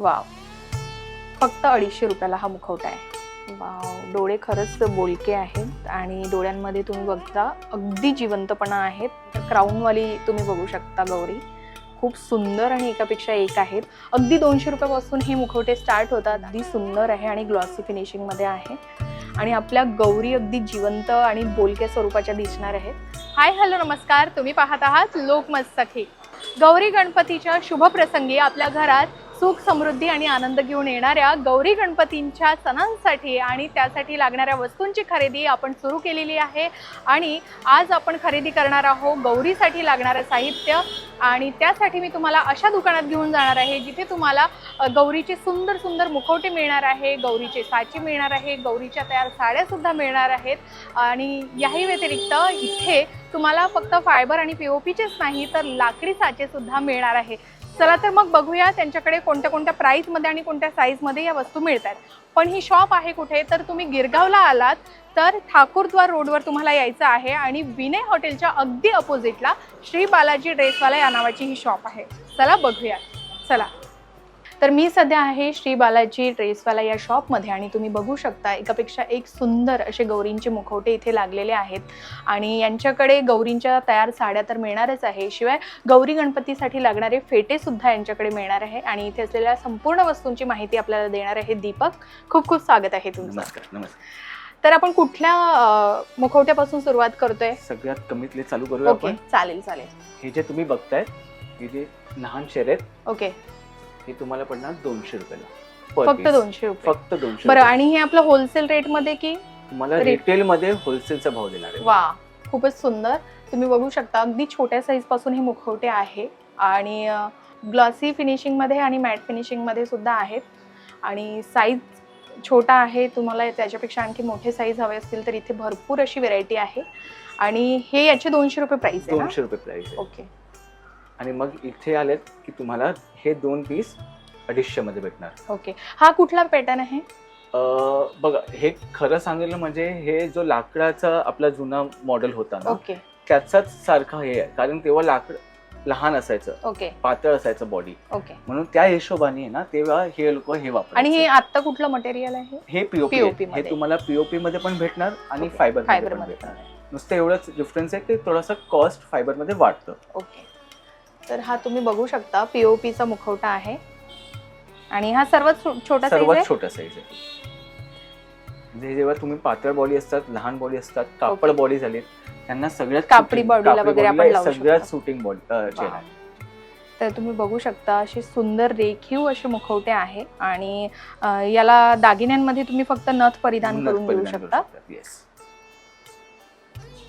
Wow. फक्त अडीचशे रुपयाला हा मुखवटा आहे. वाव. डोळे खरंच बोलके आहेत आणि डोळ्यांमध्ये तुम्ही बघता अगदी जिवंतपणा आहेत. क्राऊनवाली तुम्ही बघू शकता गौरी. खूप सुंदर आणि एकापेक्षा एक आहेत. अगदी दोनशे रुपयापासून हे मुखवटे स्टार्ट होतात. अगदी सुंदर आहे आणि ग्लॉसी फिनिशिंगमध्ये आहे. आणि आपल्या गौरी अगदी जिवंत आणि बोलक्या स्वरूपाच्या दिसणार आहेत. हाय हॅलो नमस्कार. तुम्ही पाहत आहात लोकमत सखी गौरी गणपतीच्या शुभप्रसंगी आपल्या घरात सुख समृद्धी आणि आनंद घेऊन येणाऱ्या गौरी गणपतींच्या सणांसाठी आणि त्यासाठी लागणाऱ्या वस्तूंची खरेदी आपण सुरू केलेली आहे. आणि आज आपण खरेदी करणार आहोत गौरीसाठी लागणारं साहित्य. आणि त्यासाठी मी तुम्हाला अशा दुकानात घेऊन जाणार आहे जिथे तुम्हाला गौरीचे सुंदर सुंदर मुखवटे मिळणार आहे गौरीचे साचे मिळणार आहे गौरीच्या तयार साड्यासुद्धा मिळणार आहेत. आणि याही व्यतिरिक्त इथे तुम्हाला फक्त फायबर आणि पी ओ पीचेच नाही तर लाकडी साचेसुद्धा मिळणार आहे. चला तर मग बघूया त्यांच्याकडे कोणत्या कोणत्या प्राईजमध्ये आणि कोणत्या साईजमध्ये या वस्तू मिळतात पण ही शॉप आहे कुठे? तर तुम्ही गिरगावला आलात तर ठाकूरद्वार रोडवर तुम्हाला यायचं आहे आणि विनय हॉटेलच्या अगदी अपोजिटला श्री बालाजी ड्रेसवाला या नावाची ही शॉप आहे. चला बघूया. चला. तर मी सध्या आहे श्री बालाजी ड्रेसवाला या शॉपमध्ये आणि तुम्ही बघू शकता एकापेक्षा एक सुंदर असे गौरींचे मुखवटे इथे लागलेले आहेत. आणि यांच्याकडे गौरींच्या तयार साड्या तर मिळणारच आहे. शिवाय गौरी गणपतीसाठी लागणारे फेटे सुद्धा यांच्याकडे मिळणार आहे. आणि इथे असलेल्या संपूर्ण वस्तूंची माहिती आपल्याला देणार आहे दीपक. खूप खूप स्वागत आहे तुमचं. नमस्कार नमस्कार. तर आपण कुठल्या मुखवट्यापासून सुरुवात करतोय? सगळ्यात कमीतले चालू करूया आपण. चालेल चालेल. हे जे तुम्ही बघताय हे जे लहान शेर आहेत ओके. हे तुम्हाला पडणार दोनशे रुपयाला. फक्त. दोनशे रुपये. फक्त दोनशे बरं. आणि हे आपलं होलसेल रेटमध्ये की तुम्हाला रिटेल मध्ये होलसेलचा भाव देणार आहे. वा खूपच सुंदर. तुम्ही बघू शकता अगदी छोट्या साईजपासून हे मुखवटे आहे. आणि ग्लॉसी फिनिशिंगमध्ये आणि मॅट फिनिशिंगमध्ये सुद्धा आहेत. आणि साईज छोटा आहे तुम्हाला त्याच्यापेक्षा आणखी मोठे साईज हवे असतील तर इथे भरपूर अशी व्हेरायटी आहे. आणि हे याचे दोनशे रुपये प्राइस आहे दोनशे रुपये प्राइस ओके आणि मग इथे आलेत की तुम्हाला हे दोन पीस अडीचशे मध्ये भेटणार. ओके हा कुठला पॅटर्न आहे? अं, बघा हे खरं सांगितलं म्हणजे हे जो लाकडाचा आपला जुना मॉडेल होता ना ओके त्याचाच सारखं हे आहे. कारण तेव्हा लाकड लहान असायचं. ओके पातळ असायचं बॉडी ओके म्हणून त्या हिशोबाने ना तेव्हा हे लोक हे आणि हे आत्ता कुठलं मटेरियल आहे हे? पीओपी POP हे मध्ये. तुम्हाला पीओपी मध्ये पण भेटणार आणि Okay. फायबर फायबर पण मध्ये भेटणार. नुसतं एवढंच डिफरन्स आहे की थोडासा कॉस्ट फायबरमध्ये वाढतं. ओके तर हा तुम्ही बघू शकता पीओपीचा मुखवटा आहे आणि हा सर्वात छोटा सर्वात छोटा साईज आहे म्हणजे जेव्हा तुम्ही पातळ बॉडी असतात लहान बॉडी असतात कापड. बॉडी झाली त्यांना सगळ्यात कापडी suiting- body ला कापडी वगैरे आपण सगळ्यात. Suiting body. तर तुम्ही बघू शकता असे सुंदर रेखीव असे मुखवटे आहे आणि याला दागिन्यांमध्ये तुम्ही फक्त नथ परिधान करून करू शकता.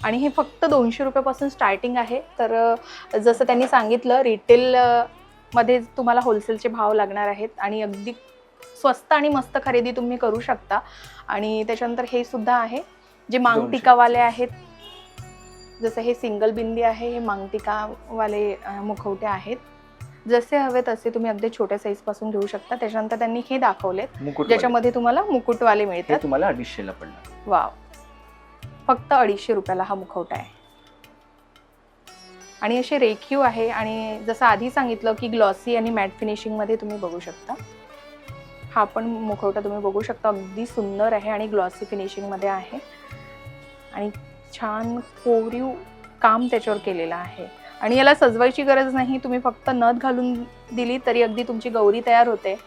आणि हे फक्त दोनशे रुपयापासून स्टार्टिंग आहे. तर जसं त्यांनी सांगितलं रिटेल मध्ये तुम्हाला होलसेलचे भाव लागणार आहेत आणि अगदी स्वस्त आणि मस्त खरेदी तुम्ही करू शकता. आणि त्याच्यानंतर हे सुद्धा आहे. जे मांग दोनशे. टिकावाले आहेत जसं हे सिंगल बिंदी आहे हे मांग टिकावाले अं, मुखवटे आहेत. जसे हवे तसे तुम्ही अगदी छोट्या साईजपासून घेऊ शकता. त्याच्यानंतर त्यांनी हे दाखवलेत ज्याच्यामध्ये तुम्हाला मुकुटवाले मिळतात. तुम्हाला अडीचशेला पडणार. वाव. फक्त अडीचशे रुपयाला हा मुखवटा आहे. आणि असे रेखीव आहे आणि जसं आधी सांगितलं की ग्लॉसी आणि मॅट फिनिशिंगमध्ये तुम्ही बघू शकता. हा पण मुखवटा तुम्ही बघू शकता अगदी सुंदर आहे आणि ग्लॉसी फिनिशिंगमध्ये आहे. आणि छान कोरीव काम त्याच्यावर केलेलं आहे. आणि याला सजवायची गरज नाही तुम्ही फक्त नथ घालून दिली तरी अगदी तुमची गौरी तयार होते.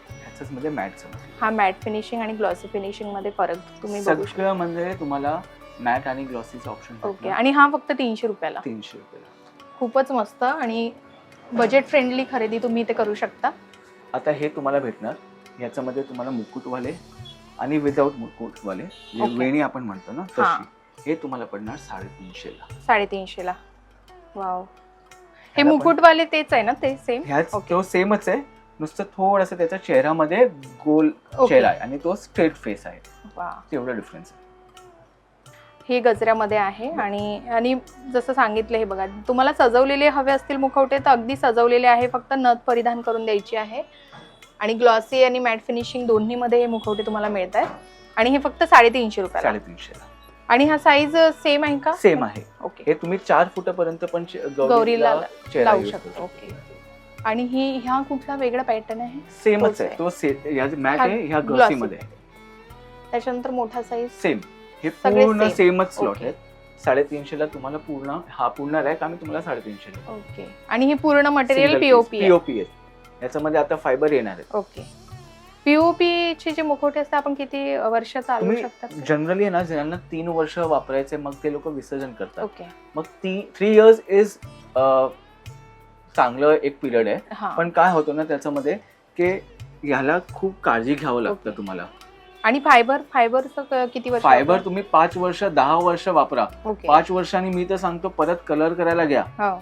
मध्ये मॅट हा मॅट फिनिशिंग आणि ग्लॉसी फिनिशिंगमध्ये फरक तुम्ही बघू शकता म्हणजे तुम्हाला मॅट आणि ग्लॉसीचं ऑप्शन ओके आणि हा फक्त तीनशे रुपयाला. तीनशे रुपयाला. खूपच मस्त आणि बजेट फ्रेंडली खरेदी तुम्ही इथे करू शकता. आता हे तुम्हाला भेटणार. याच्यामध्ये तुम्हाला मुकुटवाले आणि विदाऊट मुकुटवाले जे. वेणी आपण म्हणतो ना हा. तशी. हे तुम्हाला पडणार साडेतीनशेला. साडेतीनशेला. वाव. हे मुकुटवाले तेच आहे ना ते सेम ह्याच. तो सेमच आहे. नुसतं थोडंसं त्याच्या चेहऱ्यामध्ये गोल चेहरा आहे आणि तो स्ट्रेट फेस आहे. तेवढा डिफरन्स आहे. हे गजऱ्यामध्ये आहे आणि आणि जसं सांगितलं हे बघा तुम्हाला सजवलेले हवे असतील मुखवटे तर अगदी सजवलेले आहे फक्त नथ परिधान करून द्यायची आहे. आणि ग्लॉसी आणि मॅट फिनिशिंग दोन्हीमध्ये हे मुखवटे तुम्हाला मिळत आहेत आणि हे फक्त साडेतीनशे रुपयाला. साडेतीनशेला आणि हा साईज सेम आहे का? सेम आहे. ओके हे तुम्ही चार फुटापर्यंत पण गौरीला लावू शकतो. ओके आणि ही ह्या कुठला वेगळा पॅटर्न आहे? सेमच आहे. तो मॅट आहे ह्या. ग्लॉसी मध्ये. त्याच्यानंतर मोठा साईज सेम हे सगळे पूर्ण same. सेमच स्लॉट Okay. आहेत. साडेतीनशे ला तुम्हाला पूर्ण हा पूर्ण रॅक आम्ही तुम्हाला साडेतीनशे ओके आणि ही पूर्ण मटेरियल पीओपी पीओपी आहे. याच्यामध्ये आता फायबर येणार आहे ओके पीओपी चे जे मुखवटे असतात आपण किती वर्ष चालवू तुम्ही शकतात जनरली ना ज्यांना तीन वर्ष वापरायचे मग ते लोक विसर्जन करतात. ओके मग ती थ्री इयर्स इज चांगलं एक पिरियड आहे. हा. पण काय होतं ना त्याच्यामध्ये की ह्याला खूप काळजी घ्यावं लागतं Okay. तुम्हाला. आणि फायबर फायबरचं किती वर्ष फायबर? तुम्ही पाच वर्ष दहा वर्ष वापरा. ओके. पाच वर्षांनी मी तर सांगतो परत कलर करायला घ्या. हो.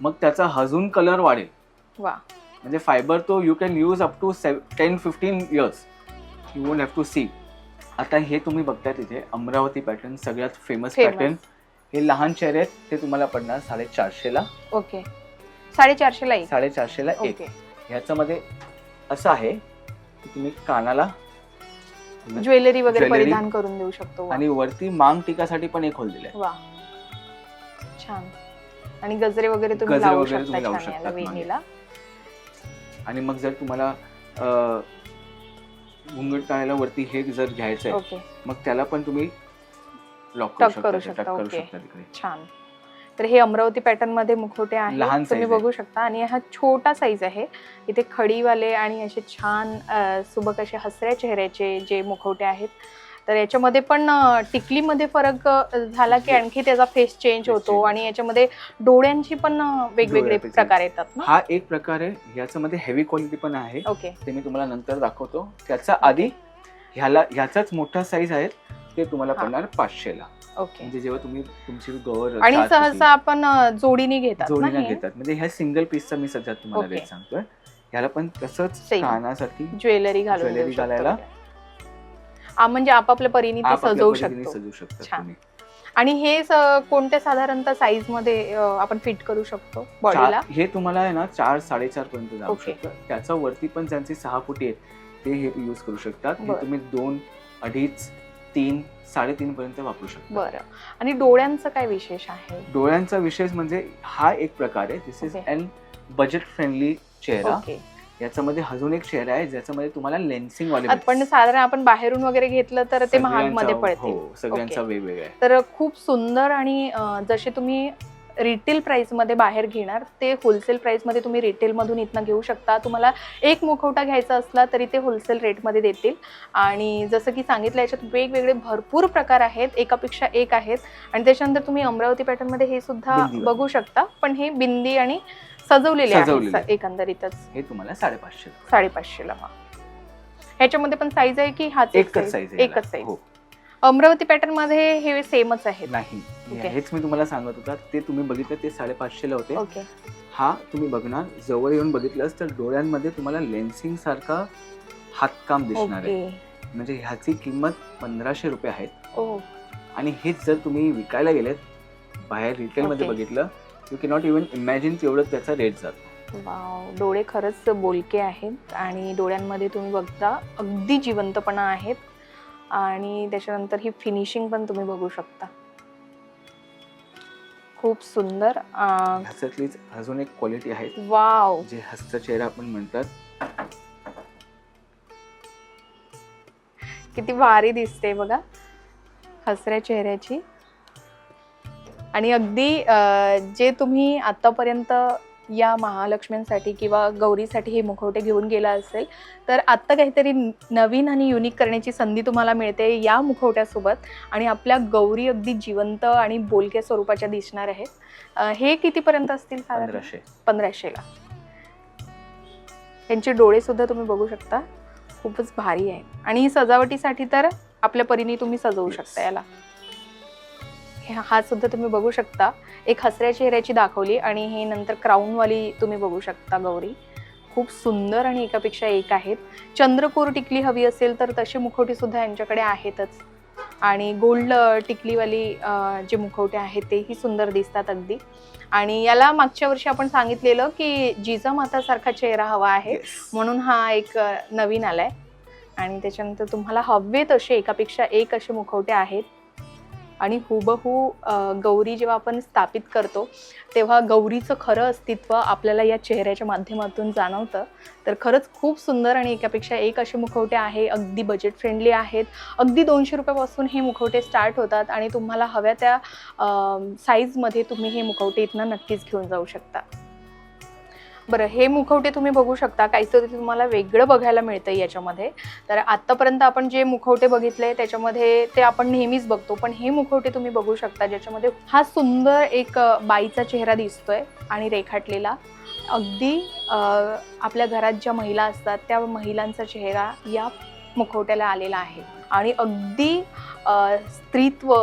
मग त्याचा अजून कलर वाढेल. वा. म्हणजे फायबर तो you can use up to ten fifteen years you won't have to see आता हे तुम्ही बघताय तिथे अमरावती पॅटर्न सगळ्यात फेमस Famous. पॅटर्न हे लहान चेहरे आहेत ते तुम्हाला पडणार साडेचारशेला ओके. साडेचारशे ला एक. साडेचारशेला एक. ओके. ह्याच्यामध्ये असं आहे की तुम्ही कानाला ज्वेलरी वगैरे. परिधान करून देऊ शकतो वा. आणि वरती मांग टिकासाठी पण एक होल दिलाय वा छान आणि गजरे वगैरे तुम्ही गजरे लावू वगैरे शकता तुम्ही लावू छान याला शकतात मागे. वेणीला आणि मग जर तुम्हाला अं, घुंगट काढायला वरती हे जर घ्यायचंय ओके मग त्याला पण तुम्ही लॉक करू करू शकता करू. शकता तिकडे छान तर हे अमरावती पॅटर्नमध्ये मुखवटे आहेत. तुम्ही आहे. बघू शकता. आणि हा छोटा साईज आहे. इथे खडीवाले आणि असे छान सुबक असे हसऱ्या चेहऱ्याचे जे मुखवटे आहेत. तर याच्यामध्ये पण टिकलीमध्ये फरक झाला की. आणखी त्याचा फेस चेंज होतो. आणि याच्यामध्ये डोळ्यांची पण वेगवेगळे प्रकार येतात हा एक प्रकार आहे. याच्यामध्ये हेवी क्वालिटी पण आहे. ओके ते मी तुम्हाला नंतर दाखवतो. त्याचा आधी ह्याला ह्याचाच मोठा साईज आहे. ते तुम्हाला. पडणार पाचशेला. ओके म्हणजे जेव्हा तुम्ही तुमची गवर आणि चार सहसा आपण अ, जोडीने घेतात ना जोडीनं हे? घेतात म्हणजे ह्या सिंगल पीसचा मी सध्या तुम्हाला. रेट सांगतोय ह्याला पण तसंच Same. कानासाठी ज्वेलरी घालून देऊ शकतो घालायला. आ, म्हणजे आपापल्या परीने ते आपापल्या सजवू पद्धतीने शकतो सजवू शकता छान. तुम्ही आणि हे स- कोणत्या साधारणतः साईजमध्ये अ, आपण फिट करू शकतो बॉडीला चार- हे तुम्हाला आहे ना चार साडेचार पर्यंत जाऊ. शकतं त्याच्या वरती पण ज्यांचे सहा फुटी आहेत ते हे यूज करू शकतात हे बरं. तुम्ही दोन अडीच तीन साडेतीन पर्यंत वापरू शकता. बरं. आणि डोळ्यांचं काय विशेष आहे? डोळ्यांचा विशेष म्हणजे हा एक प्रकार आहे. This is Okay. An budget friendly चेहरा. ओके याच्यामध्ये अजून एक चेहरा आहे ज्याच्यामध्ये तुम्हाला लेन्सिंग वाले पण साधारण आपण बाहेरून वगैरे घेतलं तर ते महाग सगळ्यांचा- मध्ये पडतील. हो सगळ्यांचा Okay. वेगवेगळा आहे. तर खूप सुंदर आणि अ, जसे तुम्ही रिटेल प्राइसमध्ये बाहेर घेणार ते होलसेल प्राइसमध्ये तुम्ही रिटेल मधून इथनं घेऊ शकता. तुम्हाला एक मुखवटा घ्यायचा असला तरी ते होलसेल रेटमध्ये देतील. आणि जसं की सांगितलं याच्यात वेगवेगळे भरपूर प्रकार आहेत. एकापेक्षा एक आहेत. आणि त्याच्यानंतर तुम्ही अमरावती पॅटर्नमध्ये हे सुद्धा. बघू शकता. पण हे बिंदी आणि सजवलेले. आहेत एकंदरीतच. हे तुम्हाला साडेपाचशे साडेपाचशेला ह्याच्यामध्ये पण साईज आहे की हाच एक एकच? साईज एकच साईज अमरावती पॅटर्नमध्ये हे सेमच आहेत. नाही. Okay. हेच मी तुम्हाला सांगत होता. ते तुम्ही बघितलं ते साडेपाचशेला होते. ओके हा तुम्ही बघणार. जवळ येऊन बघितलंस तर डोळ्यांमध्ये तुम्हाला लेन्सिंग सारखा हातकाम दिसणार आहे. ओके म्हणजे ह्याची किंमत पंधराशे रुपये आहेत ओ आणि हेच जर तुम्ही विकायला गेलेत बाहेर रिटेलमध्ये Okay. बघितलं you cannot not even imagine तेवढं त्याचा रेट जातो. वाव डोळे खरंच बोलके आहेत आणि डोळ्यांमध्ये तुम्ही बघता अगदी जिवंतपणा आहेत. आणि त्याच्यानंतर ही फिनिशिंग पण तुम्ही बघू शकता. खूप सुंदर ह्याच्यातलीच अजून एक क्वालिटी आहे. वाव. जे हस्त चेहरा आपण म्हणतात. किती भारी दिसते बघा. हसऱ्या चेहऱ्याची. आणि अगदी जे तुम्ही आतापर्यंत या महालक्ष्म्यांसाठी किंवा गौरीसाठी हे मुखवटे घेऊन गेला असेल तर आत्ता काहीतरी नवीन आणि युनिक करण्याची संधी तुम्हाला मिळते या मुखवट्यासोबत. आणि आपल्या गौरी अगदी जिवंत आणि बोलक्या स्वरूपाच्या दिसणार आहेत. हे कितीपर्यंत असतील पंधराशे. पंधराशेला यांचे डोळे सुद्धा तुम्ही बघू शकता. खूपच भारी आहे. आणि सजावटीसाठी तर आपल्या परीने तुम्ही सजवू. शकता याला. हे- सुद्धा तुम्ही बघू शकता. एक हसऱ्या चेहऱ्याची दाखवली आणि हे नंतर crown वाली तुम्ही बघू शकता गौरी. खूप सुंदर आणि एकापेक्षा एक आहेत. चंद्रकोर टिकली हवी असेल तर तशी मुखवटी सुद्धा यांच्याकडे आहेतच. आणि गोल्ड टिकलीवाली जे मुखवटे आहेत तेही सुंदर दिसतात अगदी. आणि याला मागच्या वर्षी आपण सांगितलेलं की जिजामाता सारखा चेहरा हवा आहे. Yes. म्हणून हा एक नवीन आलाय. आणि त्याच्यानंतर तुम्हाला हवे तसे एकापेक्षा एक असे मुखवटे आहेत. आणि हुबहू गौरी जेव्हा आपण स्थापित करतो तेव्हा गौरीचं खरं अस्तित्व आपल्याला या चेहऱ्याच्या माध्यमातून जाणवतं. तर खरंच खूप सुंदर आणि एकापेक्षा एक असे मुखवटे आहे. अगदी बजेट फ्रेंडली आहेत. अगदी दोनशे रुपयापासून हे मुखवटे स्टार्ट होतात आणि तुम्हाला हव्या त्या साईजमध्ये तुम्ही हे मुखवटे इथनं नक्कीच घेऊन जाऊ शकता. बरं हे मुखवटे तुम्ही बघू शकता. काहीतरी तुम्हाला वेगळं बघायला मिळतं याच्यामध्ये. तर आत्तापर्यंत आपण जे मुखवटे बघितले त्याच्यामध्ये ते आपण नेहमीच बघतो. पण हे मुखवटे तुम्ही बघू शकता ज्याच्यामध्ये हा सुंदर एक बाईचा चेहरा दिसतोय आणि रेखाटलेला. अगदी आपल्या घरात ज्या महिला असतात त्या महिलांचा चेहरा या मुखवट्याला आलेला आहे. आणि अगदी स्त्रीत्व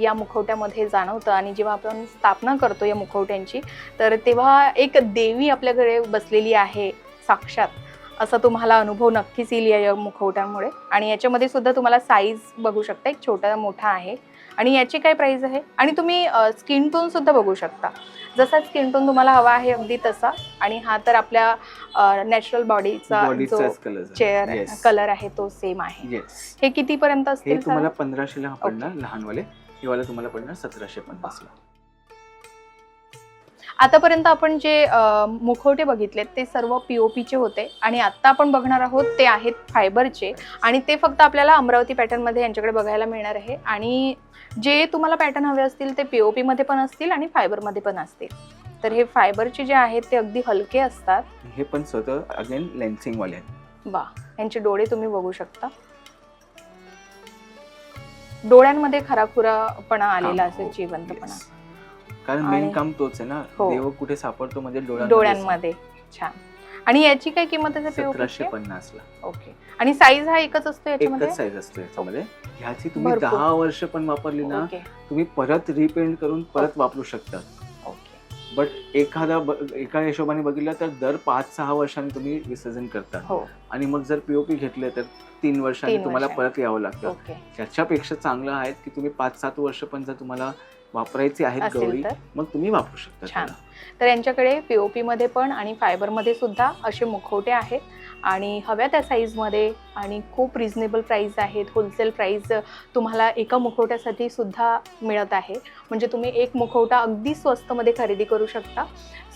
या मुखवट्यामध्ये जाणवतं आणि जेव्हा आपण स्थापना करतो या मुखवट्यांची तर तेव्हा एक देवी आपल्याकडे बसलेली आहे साक्षात. असा तुम्हाला अनुभव नक्कीच येईल या- मुखवट्यांमुळे. आणि याच्यामध्ये सुद्धा तुम्हाला साईज बघू शकता एक छोटा मोठा आहे. आणि याची काय प्राइस आहे? आणि तुम्ही स्किन टोन सुद्धा बघू शकता. जसा स्किन टोन तुम्हाला हवा आहे अगदी तसा. आणि हा तर आपल्या नॅचरल बॉडीचा जो चेअर कलर आहे तो सेम आहे. येस हे कितीपर्यंत हे असतील तुम्हाला पडणार लहानवाले. हे वाला तुम्हाला पडणार सतराशे पन्नासला आतापर्यंत आपण जे मुखवटे बघितलेत ते सर्व पीओपीचे होते. आणि आता आपण बघणार आहोत ते आहेत फायबरचे. आणि ते फक्त आपल्याला अमरावती पॅटर्नमध्ये यांच्याकडे बघायला मिळणार आहे. आणि जे तुम्हाला पॅटर्न हवे असतील ते पीओपी मध्ये पण असतील आणि फायबरमध्ये पण असतील. तर हे फायबरचे जे आहेत ते अगदी हलके असतात. हे पण स्वतः अगेन लेन्सिंग वाले आहेत. वा यांचे डोळे तुम्ही बघू शकता. डोळ्यांमध्ये खराखुरापणा आलेला असेल जिवंतपणा. कारण मेन काम तोच आहे ना. हो. देव कुठे सापडतो म्हणजे डोळ्यांमध्ये डोळ्यांमध्ये. छान. आणि याची काय किंमत आहे सतराशे पीओपी पन्नासला ओके. आणि साईज हा एकच असतो याच्यामध्ये? एकच साईज असतो याच्यामध्ये. ह्याची तुम्ही भरपूर. दहा वर्ष पण वापरली ना ओके. तुम्ही परत रिपेंट करून परत वापरू शकता. बट एखादा एका हिशोबाने बघितलं तर दर पाच सहा वर्षांनी तुम्ही विसर्जन करता हो आणि मग जर पीओपी घेतले तर तीन वर्षांनी तीन तुम्हाला वर्षांनी. परत यावं लागतं ओके त्याच्यापेक्षा चांगलं आहे की तुम्ही पाच सात वर्ष पण जर तुम्हाला वापरायची आहेत असेल गौरी तर मग तुम्ही वापरू शकता छान. त्याला. तर यांच्याकडे पीओपी मध्ये पण आणि फायबरमध्ये सुद्धा असे मुखवटे आहेत आणि हव्या त्या साईजमध्ये आणि खूप रिझनेबल प्राइस आहेत. होलसेल प्राइस तुम्हाला एका मुखवट्यासाठी सुद्धा मिळत आहे. म्हणजे तुम्ही एक मुखवटा अगदी स्वस्तमध्ये खरेदी करू शकता.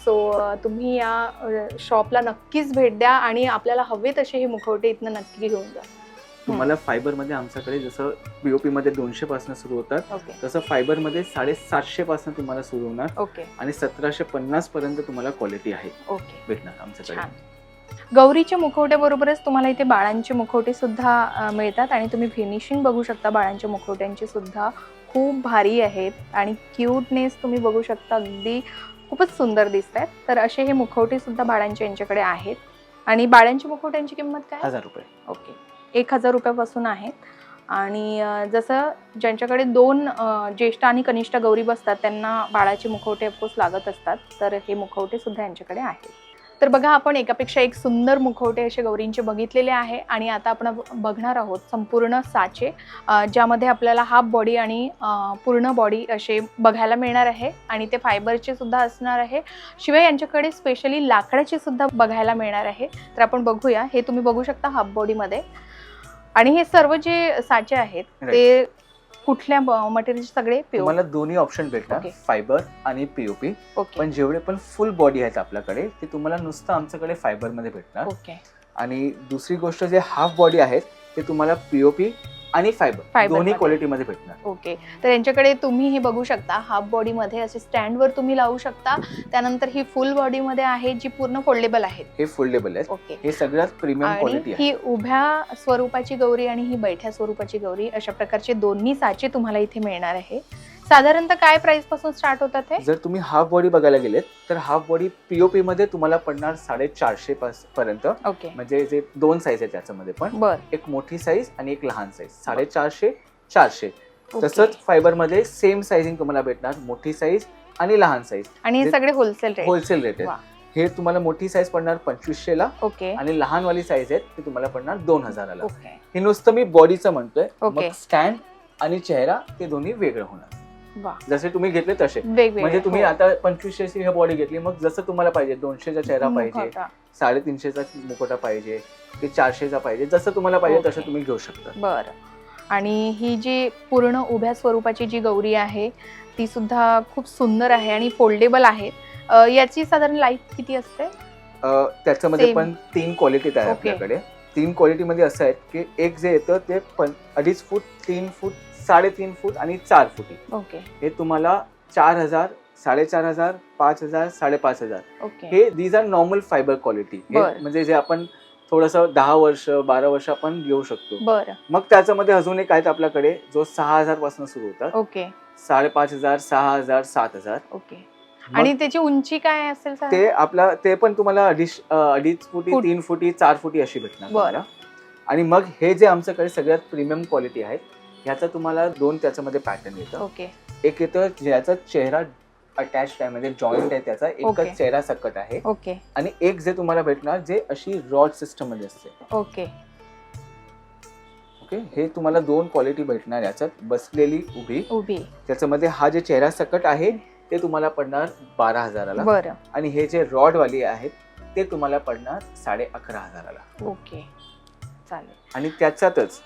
सो तुम्ही या शॉपला नक्कीच भेट द्या आणि आपल्याला हवे तसे हे मुखवटे इथनं नक्की घेऊन जा. तुम्हाला फायबरमध्ये आमच्याकडे जसं पीओपी मध्ये दोनशे पासून सुरू होतात ओके तसं फायबरमध्ये साडेसातशे पासून तुम्हाला सुरू होणार ओके आणि सतराशे पन्नास पर्यंत तुम्हाला क्वालिटी आहे ओके भेटणार आमच्याकडे. छान गौरीच्या मुखवट्याबरोबरच तुम्हाला इथे बाळांचे मुखवटे सुद्धा मिळतात आणि तुम्ही फिनिशिंग बघू शकता बाळांच्या मुखवट्यांची सुद्धा. खूप भारी आहेत आणि क्यूटनेस तुम्ही बघू शकता अगदी खूपच सुंदर दिसत आहेत तर असे हे मुखवटे सुद्धा बाळांचे यांच्याकडे आहेत. आणि बाळांच्या मुखवट्यांची किंमत काय? हजार रुपये. ओके. एक हजार रुपयापासून आहेत आणि जसं ज्यांच्याकडे दोन ज्येष्ठ आणि कनिष्ठ गौरी बसतात त्यांना बाळाचे मुखवटे ऑफकोर्स लागत असतात. तर हे मुखवटे सुद्धा यांच्याकडे आहेत. तर बघा आपण एकापेक्षा एक सुंदर मुखवटे असे गौरींचे बघितलेले आहे आणि आता आपण बघणार आहोत संपूर्ण साचे ज्यामध्ये आपल्याला हाफ बॉडी आणि पूर्ण बॉडी असे बघायला मिळणार आहे आणि ते फायबरचे सुद्धा असणार आहे. शिवाय यांच्याकडे स्पेशली लाकडाचे सुद्धा बघायला मिळणार आहे. तर आपण बघूया. हे तुम्ही बघू शकता हाफ बॉडीमध्ये आणि हे सर्व जे साचे आहेत ते कुठल्या मटेरियल सगळे तुम्हाला दोन्ही ऑप्शन भेटणार ओके. फायबर आणि पीओपी ओके पण जेवढे पण फुल बॉडी आहेत आपल्याकडे ते तुम्हाला नुसतं आमच्याकडे फायबरमध्ये भेटणार. ओके आणि दुसरी गोष्ट जे हाफ बॉडी आहेत ते तुम्हाला पीओपी आणि फायबर दोन्ही मध्ये. क्वालिटी मध्ये भेटणार. ओके तर यांच्याकडे तुम्ही हे बघू शकता हाफ बॉडीमध्ये असे स्टँडवर तुम्ही लावू शकता. त्यानंतर ही फुल बॉडीमध्ये आहे जी पूर्ण फोल्डेबल आहेत. हे फोल्डेबल आहेत. ओके हे सगळ्यात प्रीमियम आणि क्वालिटी आहे. ही उभ्या स्वरूपाची गौरी आणि ही बैठ्या स्वरूपाची गौरी अशा प्रकारचे दोन्ही साचे तुम्हाला इथे मिळणार आहे. साधारणतः काय प्राइसपासून स्टार्ट होतात हे जर तुम्ही हाफ बॉडी बघायला गेलेत तर हाफ बॉडी पीओपी मध्ये तुम्हाला पडणार साडेचारशे पास- पर्यंत. ओके म्हणजे जे दोन साईज आहेत त्याच्यामध्ये पण. बर. एक मोठी साईज आणि एक लहान साईज साडेचारशे चारशे. ओके. तसंच फायबरमध्ये सेम साईजिंग तुम्हाला भेटणार मोठी साईज आणि लहान साईज आणि हे जे- सगळे होलसेल रेट होलसेल रेट वा. आहेत हे तुम्हाला मोठी साईज पडणार पंचवीसशे ला ओके आणि लहानवाली साईज आहेत ते तुम्हाला पडणार दोन हजाराला. ओके हे नुसतं मी बॉडीचं म्हणतोय. मग स्टँड आणि चेहरा ते दोन्ही वेगळं होणार. जसे तुम्ही घेतले तसे म्हणजे तुम्ही हो. आता पंचवीसशेची हे बॉडी घेतली मग जसं तुम्हाला पाहिजे दोनशेचा चेहरा पाहिजे. साडेतीनशेचा मुकोटा पाहिजे ते चारशेचा पाहिजे जसं तुम्हाला पाहिजे तसं. तुम्ही घेऊ शकता बरं आणि ही जी पूर्ण उभ्या स्वरूपाची जी गौरी आहे ती सुद्धा खूप सुंदर आहे आणि फोल्डेबल आहे याची साधारण लाईफ किती असते त्याच्यामध्ये. पण तीन क्वालिटीत आहे. आपल्याकडे तीन क्वालिटीमध्ये असं आहे की एक जे येतं ते पण अडीच फूट तीन फूट साडेतीन फूट आणि चार फुटी. ओके. हे तुम्हाला चार हजार साडेचार हजार पाच हजार साडेपाच हजार. ओके. हे these are normal fibre quality. म्हणजे जे आपण थोडंसं दहा वर्ष बारा वर्ष आपण घेऊ शकतो. मग त्याच्यामध्ये अजून एक आहेत आपल्याकडे जो सहा हजारपासून सुरू होतात. ओके. साडेपाच हजार सहा हजार सात हजार. ओके. आणि त्याची उंची काय असेल ते? आपला ते पण तुम्हाला अडीच अडीच फुटी. तीन फुटी चार फुटी अशी भेटणार. आणि मग हे जे आमच्याकडे सगळ्यात प्रीमियम क्वालिटी आहेत ह्याचा तुम्हाला दोन त्याच्यामध्ये पॅटर्न येतं. ओके. एक येतं ज्याचा चेहरा अटॅच आहे म्हणजे जॉईंट आहे त्याचा Okay. एकच चेहरा सकट आहे. ओके. आणि एक जे तुम्हाला भेटणार जे अशी रॉड सिस्टममध्ये असते. ओके. ओके? हे तुम्हाला दोन क्वालिटी भेटणार याच्यात. बसलेली उभी. उभी. त्याच्यामध्ये हा जे चेहरा सकट आहे ते तुम्हाला पडणार बारा हजाराला. बरं. आणि हे जे रॉड वाली आहेत ते तुम्हाला पडणार साडे अकरा हजाराला. ओके. चालेल. आणि त्याच्यातच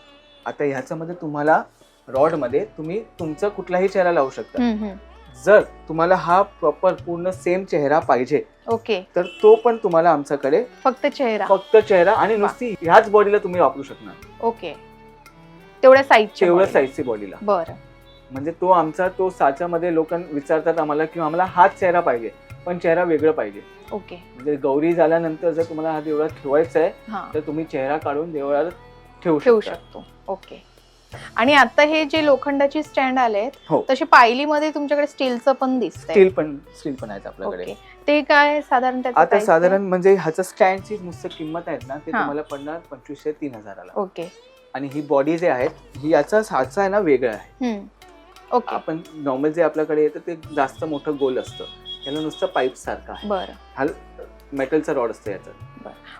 आता ह्याच्यामध्ये तुम्हाला रॉडमध्ये तुम्ही तुमचा कुठलाही चेहरा लावू शकता. हम्म, हम्म. जर तुम्हाला हा प्रॉपर पूर्ण सेम चेहरा पाहिजे ओके. तर तो पण तुम्हाला आमच्याकडे फक्त चेहरा. फक्त चेहरा आणि नुसती ह्याच बॉडीला तुम्ही वापरू शकणार. ओके. तेवढ्या तेवढ्या body. साईजची बॉडीला बरं. म्हणजे तो आमचा तो साच्यामध्ये लोक विचारतात आम्हाला की आम्हाला हाच चेहरा पाहिजे पण चेहरा वेगळं पाहिजे. ओके. म्हणजे गौरी झाल्यानंतर जर तुम्हाला हा देवळात ठेवायचा आहे हा. तर तुम्ही चेहरा काढून देवळात ठेवू ठेवू शकता. शकतो. ओके. आणि आता हे जे लोखंडाची स्टँड आलेत हो. तसे पायलीमध्ये तुमच्याकडे स्टीलचं पण दिसतंय. स्टील पण स्टील पण आहेत आपल्याकडे. ओके. ते काय साधारण त्याचं आता price साधारण म्हणजे ह्याचं स्टँडची नुसतं किंमत आहेत ना ते हा. तुम्हाला पडणार पंचवीसशे तीन हजाराला? ओके. आणि ही बॉडी जे आहेत ही याचा साचा आहे ना वेगळा आहे. हम्म. ओके. आपण नॉर्मल जे आपल्याकडे येतं ते जास्त मोठं गोल असतं. याला नुसतं पाईप सारखं आहे. बरं. हा मेटलचा रॉड असतं याचं.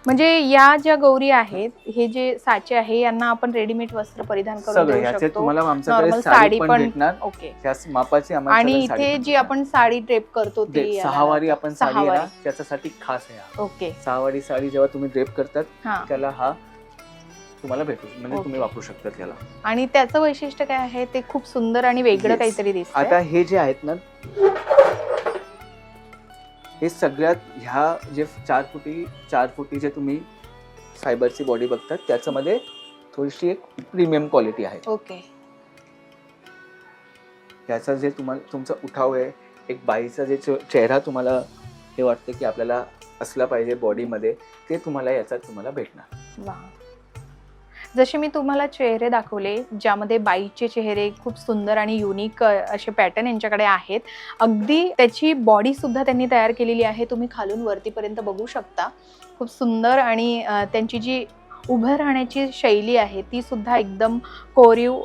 म्हणजे या ज्या गौरी आहेत हे जे साचे आहे यांना आपण रेडीमेड वस्त्र परिधान करून सगळं देऊ ह्याचे शकतो तुम्हाला आमच्याकडे Normal साडी साडी पण पण- भेटणार ओके त्याच मापाची आणि आम्हाला इथे जी. आपण साडी ड्रेप करतो ती सहावारी आपण साडी आहे ना सहावारी. त्याच्यासाठी खास आहे हा. ओके सहावारी साडी जेव्हा तुम्ही ड्रेप करतात हा त्याला हा तुम्हाला भेटू म्हणजे. तुम्ही वापरू शकता त्याला आणि त्याचं वैशिष्ट्य काय आहे ते खूप सुंदर आणि वेगळं Yes. काहीतरी दिसत आता हे जे आहेत ना हे सगळ्यात ह्या जे चार फुटी चार फुटी जे तुम्ही फायबरची बॉडी बघतात त्याच्यामध्ये थोडीशी एक प्रीमियम क्वालिटी आहे. ओके. त्याचा जे तुम्हाला तुमचा उठाव आहे एक बाईचा जे चेहरा तुम्हाला हे वाटतं की आपल्याला असला पाहिजे बॉडीमध्ये ते तुम्हाला याच्यात तुम्हाला भेटणार. जसे मी तुम्हाला चेहरे दाखवले ज्यामध्ये बाईचे चेहरे खूप सुंदर आणि युनिक असे पॅटर्न यांच्याकडे आहेत अगदी त्याची बॉडी सुद्धा त्यांनी तयार केलेली आहे. तुम्ही खालून वरतीपर्यंत बघू शकता. खूप सुंदर आणि त्यांची जी उभं राहण्याची शैली आहे ती सुद्धा एकदम कोरीव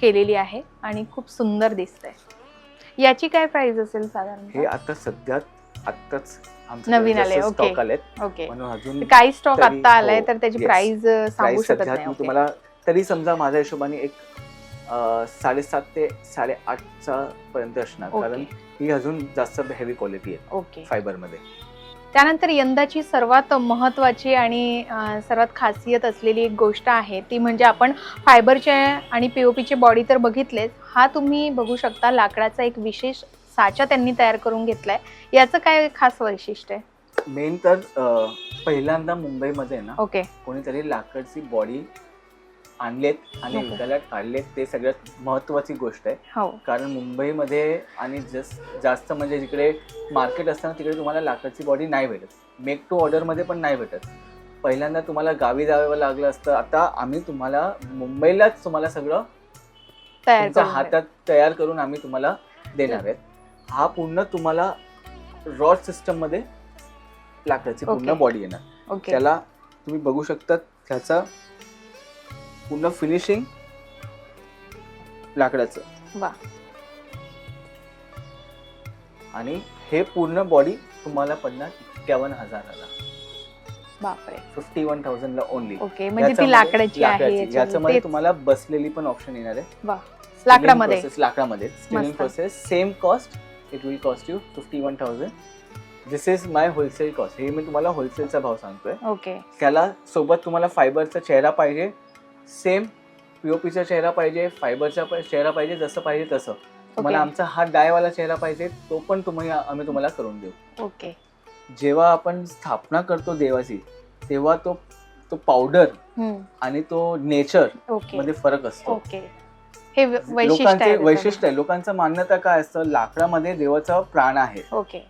केलेली आहे आणि खूप सुंदर दिसते याची काय प्राइस असेल हे साधारण आता सध्या आत्ताच नवीन आले, स्टॉक ओके. ओके अजून काही स्टॉक आता आलाय तर त्याची. प्राइस सांगू शकत नाही. तुम्हाला तरी समजा माझ्या हिशोबाने एक साडेसात ते साडेआठचा पर्यंत असणार. कारण ही अजून जास्त हेवी क्वालिटी आहे ओके फायबरमध्ये त्यानंतर यंदाची सर्वात महत्त्वाची आणि सर्वात खासियत असलेली एक गोष्ट आहे ती म्हणजे आपण फायबरचे आणि पी ओ पीचे बॉडी तर बघितलेच. हा तुम्ही बघू शकता लाकडाचा एक विशेष साचा त्यांनी तयार करून घेतलाय. याचं काय खास वैशिष्ट्य आहे? मेन तर अं, पहिल्यांदा मुंबईमध्ये ना ओके. कोणीतरी लाकडची बॉडी आणलेत आणि. विकायला काढलेत ते सगळ्यात महत्वाची गोष्ट आहे. हो. कारण मुंबईमध्ये आणि जस जास्त म्हणजे जिकडे मार्केट असताना तिकडे तुम्हाला लाकडची बॉडी नाही भेटत. मेक टू ऑर्डरमध्ये पण नाही भेटत. पहिल्यांदा तुम्हाला गावी जावं लागलं असतं. आता आम्ही तुम्हाला मुंबईलाच तुम्हाला सगळं तयार तुमच्या करून हातात तयार करून आम्ही तुम्हाला देणार आहेत. हा पूर्ण तुम्हाला रॉड सिस्टममध्ये लाकडाची पूर्ण. बॉडी येणार. ओके त्याला तुम्ही बघू शकता त्याचा पूर्ण फिनिशिंग लाकडाचं. वा. आणि हे पूर्ण बॉडी तुम्हाला पडणार एक्क्यावन्न हजाराला. बापरे. फिफ्टी वन थाउजंडला ओनली ओके म्हणजे ती लाकडाची आहे याच्यामध्ये. याच्यामध्ये तेच. तुम्हाला बसलेली पण ऑप्शन येणार आहे. वा. लाकडामध्ये लाकडामध्ये. स्टिलिंग मस्त. Process same cost it will cost you fifty one thousand this is my wholesale cost हे मी तुम्हाला होलसेलचा भाव सांगतोय. ओके त्याला सोबत तुम्हाला फायबरचा चेहरा पाहिजे. सेम पीओपीचा चेहरा पाहिजे फायबरचा प- चेहरा पाहिजे जसं पाहिजे तसं. तुम्हाला आमचा हा डायवाला चेहरा पाहिजे तो पण तुम्ही आम्ही तुम्हाला करून देऊ. ओके जेव्हा आपण स्थापना करतो देवाची तेव्हा तो तो पावडर हम्म, आणि तो नेचर ओके मध्ये फरक असतो. ओके हे वैशिष्ट्य. वैशिष्ट्य आहे. लोकांचं मान्यता काय असतं? लाकडामध्ये देवाचा प्राण आहे. ओके.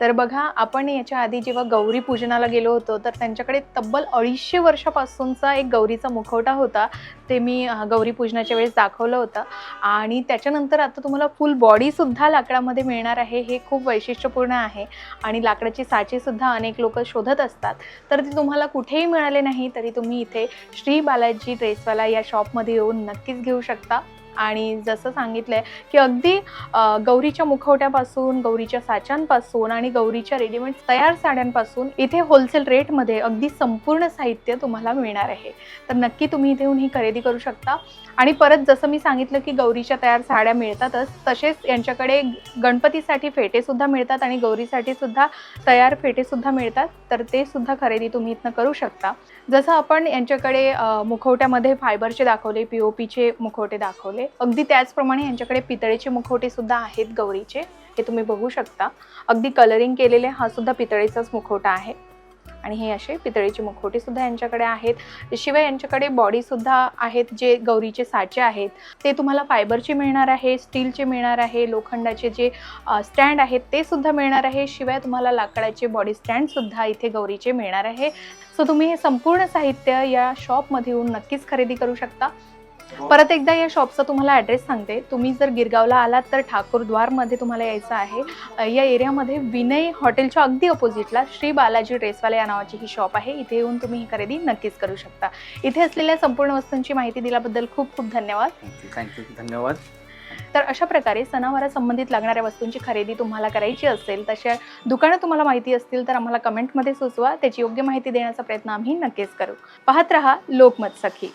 तर बघा आपण याच्या आधी जेव्हा गौरी पूजनाला गेलो होतो तर त्यांच्याकडे तब्बल अडीचशे वर्षापासूनचा एक गौरीचा मुखवटा होता. ते मी गौरी पूजनाच्या वेळेस दाखवलं होतं. आणि त्याच्यानंतर आता तुम्हाला फुल बॉडीसुद्धा लाकडामध्ये मिळणार आहे. हे खूप वैशिष्ट्यपूर्ण आहे. आणि लाकडाची साचेसुद्धा अनेक लोक शोधत असतात. तर ते तुम्हाला कुठेही मिळाले नाही तरी तुम्ही इथे श्री बालाजी ड्रेसवाला या शॉपमध्ये येऊन नक्कीच घेऊ शकता. आणि जसं सांगितलंय की अगदी गौरीच्या मुखवट्यापासून गौरीच्या साच्यांपासून आणि गौरीच्या रेडीमेड तयार साड्यांपासून इथे होलसेल रेटमध्ये अगदी संपूर्ण साहित्य तुम्हाला मिळणार आहे. तर नक्की तुम्ही इथे येऊन ही खरेदी करू शकता. आणि परत जसं मी सांगितलं की गौरीच्या तयार साड्या मिळतातच तसेच यांच्याकडे गणपतीसाठी फेटेसुद्धा मिळतात आणि गौरीसाठी सुद्धा तयार फेटेसुद्धा मिळतात. तर ते सुद्धा खरेदी तुम्ही इथनं करू शकता. जसं आपण यांच्याकडे मुखवट्यामध्ये फायबरचे दाखवले पी ओ पीचे मुखवटे दाखवले अगदी त्याचप्रमाणे यांच्याकडे पितळेचे मुखवटे सुद्धा आहेत गौरीचे. हे तुम्ही बघू शकता. अगदी कलरिंग केलेले हा सुद्धा पितळेचाच मुखवटा आहे. आणि हे असे पितळेचे मुखवटे सुद्धा यांच्याकडे आहेत. शिवाय यांच्याकडे बॉडी सुद्धा आहेत जे गौरीचे साचे आहेत. ते तुम्हाला फायबरचे मिळणार आहे स्टीलचे मिळणार आहे लोखंडाचे जे स्टँड आहेत ते सुद्धा मिळणार आहे. शिवाय तुम्हाला लाकडाचे बॉडी स्टँड सुद्धा इथे गौरीचे मिळणार आहे. सो तुम्ही हे संपूर्ण साहित्य या शॉपमध्ये येऊन नक्कीच खरेदी करू शकता. परत एकदा या शॉपचा तुम्हाला ॲड्रेस सांगते. तुम्ही जर गिरगावला आलात तर ठाकूरद्वारमध्ये तुम्हाला यायचं आहे. या एरियामध्ये विनय हॉटेलच्या अगदी ऑपोजिटला श्री बालाजी ड्रेसवाला या नावाची ही शॉप आहे. इथे येऊन तुम्ही ही खरेदी नक्कीच करू शकता. इथे असलेल्या संपूर्ण वस्तूंची माहिती दिल्याबद्दल खूप खूप धन्यवाद. थँक्यू थँक्यू धन्यवाद. तर अशा प्रकारे सणावारा संबंधित लागणाऱ्या वस्तूंची खरेदी तुम्हाला करायची असेल तशा दुकानं तुम्हाला माहिती असतील तर आम्हाला कमेंटमध्ये सुचवा. त्याची योग्य माहिती देण्याचा प्रयत्न आम्ही नक्कीच करू. पाहत रहा लोकमत सखी.